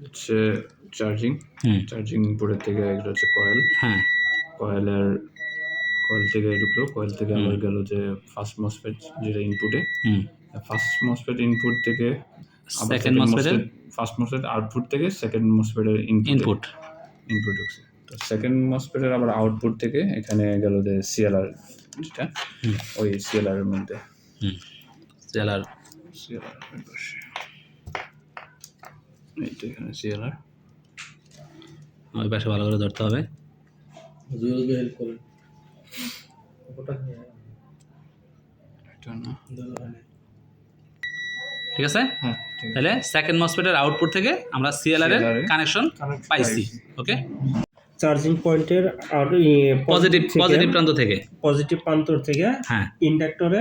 হচ্ছে charging charging ইনপুটের থেকে একটা হচ্ছে কয়েল হ্যাঁ। কয়েলের কয়েল থেকে ঢুকলো কয়েল থেকে আবার গেল যে ফার্স্ট মসফেট যেটা ইনপুটে হুম। ফার্স্ট মসফেট ইনপুট থেকে MOSFET এর? ফার্স্ট মসফেট আউটপুট থেকে সেকেন্ড মসফেটের ইনপুট ইনপুট ইনপুট ঢুকছে। তো সেকেন্ড মসফেটের আবার আউটপুট থেকে এখানে গেল যে সিএলআর যেটা ওই সিএলআর এর মধ্যে। হুম। জেলার এখানে সিএলআর ওই পাশে ভালো করে ধরতে হবে। হেল্প করেন। ঠিক আছে? হ্যাঁ ঠিক আছে। তাহলে সেকেন্ড মসফেটের আউটপুট থেকে আমরা সিএলআর এর কানেকশন পাইছি ওকে চার্জিং পয়েন্টের আর পজিটিভ পজিটিভ প্রান্ত থেকে। পজিটিভ প্রান্তর থেকে হ্যাঁ। ইন্ডাক্টরে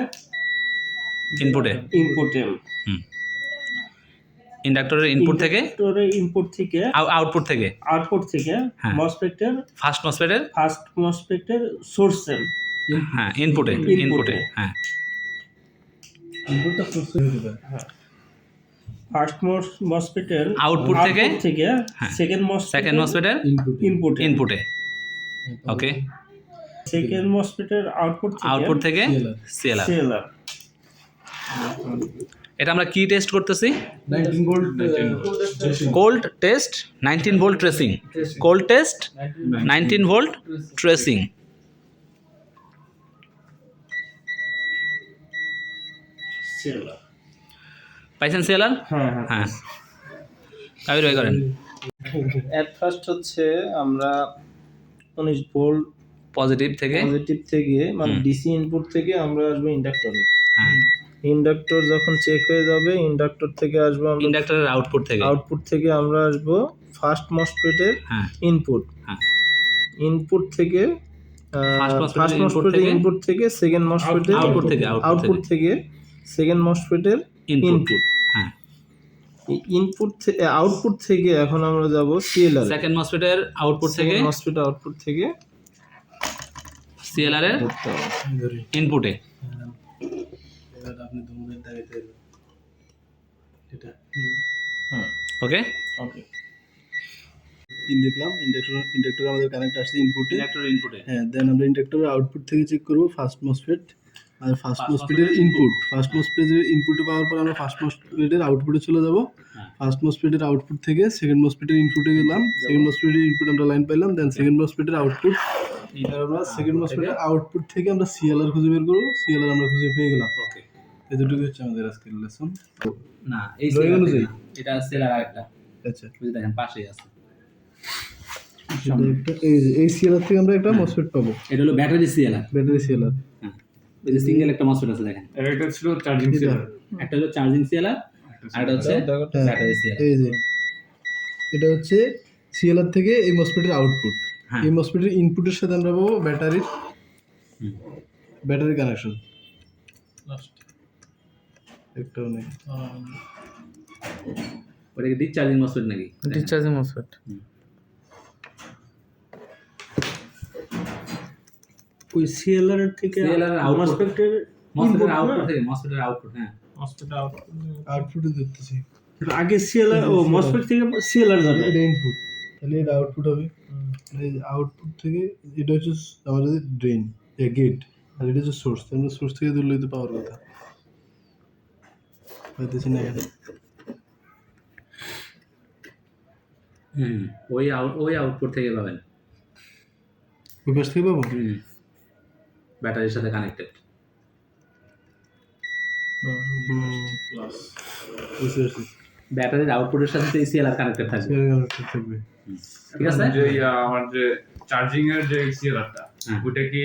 ইনপুটে ইনপুটে হুম। ইন্ডাক্টরের ইনপুট থেকে? ইন্ডাক্টরে ইনপুট থেকে। আউটপুট থেকে? আউটপুট থেকে হ্যাঁ। মসফেটের ফার্স্ট মসফেটের ফার্স্ট মসফেটের সোর্সে হ্যাঁ ইনপুটে Input এ। ইনপুটে হ্যাঁ ফার্স্ট মসফেটের আউটপুট থেকে? থেকে হ্যাঁ। সেকেন্ড মস সেকেন্ড মসফেটের ইনপুট ইনপুটে ওকে সেকেন্ড মসফেটের আউটপুট আউটপুট থেকে সিএলআর সিএলআর এটা আমরা কি টেস্ট করতেছি? Cold test nineteen volt tracing cold test nineteen volt tracing পাইছেন সিএলআর হ্যাঁ হ্যাঁ। হ্যাঁ। কাবির ভাই করেন। অ্যাট ফার্স্ট হচ্ছে আমরা উনিশ ভোল্ট পজিটিভ থেকে? পজিটিভ থেকে মানে ডিসি ইনপুট থেকে আমরা আসব ইন্ডাক্টরে হ্যাঁ। ইন্ডাক্টর যখন চেক হয়ে যাবে ইন্ডাক্টর থেকে আসব আমরা ইন্ডাক্টরের আউটপুট থেকে? আউটপুট থেকে আমরা আসব ফার্স্ট মসফেটের ইনপুট হ্যাঁ। ইনপুট থেকে First MOSFET এর ফার্স্ট মসফেটের ইনপুট থেকে? সেকেন্ড মসফেটের output থেকে, আউটপুট থেকে সেকেন্ড মসফেটের ইনপুট ইনপুট হ্যাঁ। ইনপুট থেকে আউটপুট থেকে এখন আমরা যাব সিএলআর সেকেন্ড মসফেটের আউটপুট থেকে? মসফেট আউটপুট থেকে সিএলআর এর ধরতে ইনপুটে আপনি দুমুদের দাঁড়িয়ে এটা? ওকে? ওকে। পিন দেখলাম ইন্ডাক্টর ইন্ডাক্টর আমাদের কানেক্ট আসছে ইনপুটে ইন্ডাক্টর ইনপুটে হ্যাঁ দেন আমরা ইন্ডাক্টরের আউটপুট থেকে চেক করব ফার্স্ট মসফেট আর ফার্স্ট মসফেটের ইনপুট ফার্স্ট মসফেটের ইনপুটে পাওয়ার পর আমরা ফার্স্ট মসফেটের আউটপুটে চলে যাব। ফার্স্ট মসফেটের আউটপুট থেকে সেকেন্ড মসফেটের ইনপুটে গেলাম। সেকেন্ড মসফেটের ইনপুট আমরা লাইন পাইলাম দেন সেকেন্ড মসফেটের আউটপুট এবার আমরা সেকেন্ড মসফেটের আউটপুট থেকে আমরা সিএলআর খুঁজে বের করব। সিএলআর আমরা খুঁজে পেয়ে গেলাম। ওকে এই দুটোই হচ্ছে আমাদের আজকের লেসন না এই CLR অনুযায়ী? এটা সেলার আরেকটা। আচ্ছা। বুঝে দেখেন পাশেই আছে। এই সিএলআর থেকে আমরা একটা মসফেট পাবো। এটা হলো ব্যাটারি সিএলআর ব্যাটারি সিএলআর হ্যাঁ। এই যে সিঙ্গেল একটা মসফেট আছে দেখেন। আর এটা ছিল চার্জিং সিএলআর একটা হলো চার্জিং সিএলআর আর এটা হচ্ছে হ্যাঁ ব্যাটারি সিএলআর এই যে। এটা হচ্ছে সিএলআর থেকে এই মসফেটের আউটপুট হ্যাঁ। এই মসফেটের ইনপুটের সাথে আমরা পাবো ব্যাটারির ব্যাটারি কানেকশন একটাও নেই। ওটা কি ডিসচার্জিং মসফেট নাকি? ডিসচার্জিং মসফেট ওই সিএলআর থেকে output। মসফেটের মসফেটের আউটপুট থেকে মসফেটের আউটপুট হ্যাঁ। মসফেট আউটপুট আউটপুটে দেখতেছি। আগে সিএলআর ও মসফেট থেকে সিএলআর যাবে। এটা ইনপুট তাহলে এটা আউটপুট হবে। এই আউটপুট থেকে এটা হচ্ছে আমাদের ড্রেন গেট আর এটা হচ্ছে সোর্স আমরা সোর্স থেকে ধরলে তো পাওয়ার কথা। পাইতেছি না এখানে। হুম ওই আউট ওই আউটপুট থেকে পাবেন। ওই পাশ থেকে পাবো? হুম ব্যাটারির সাথে কানেক্টেড ব্যাটারির আউটপুটের সাথে এই সিএলআর কানেক্টেড থাকবে। ঠিক আছে? যে আমার যে চার্জিং এর যে সিএলআরটা হ্যাঁ। ওটা কি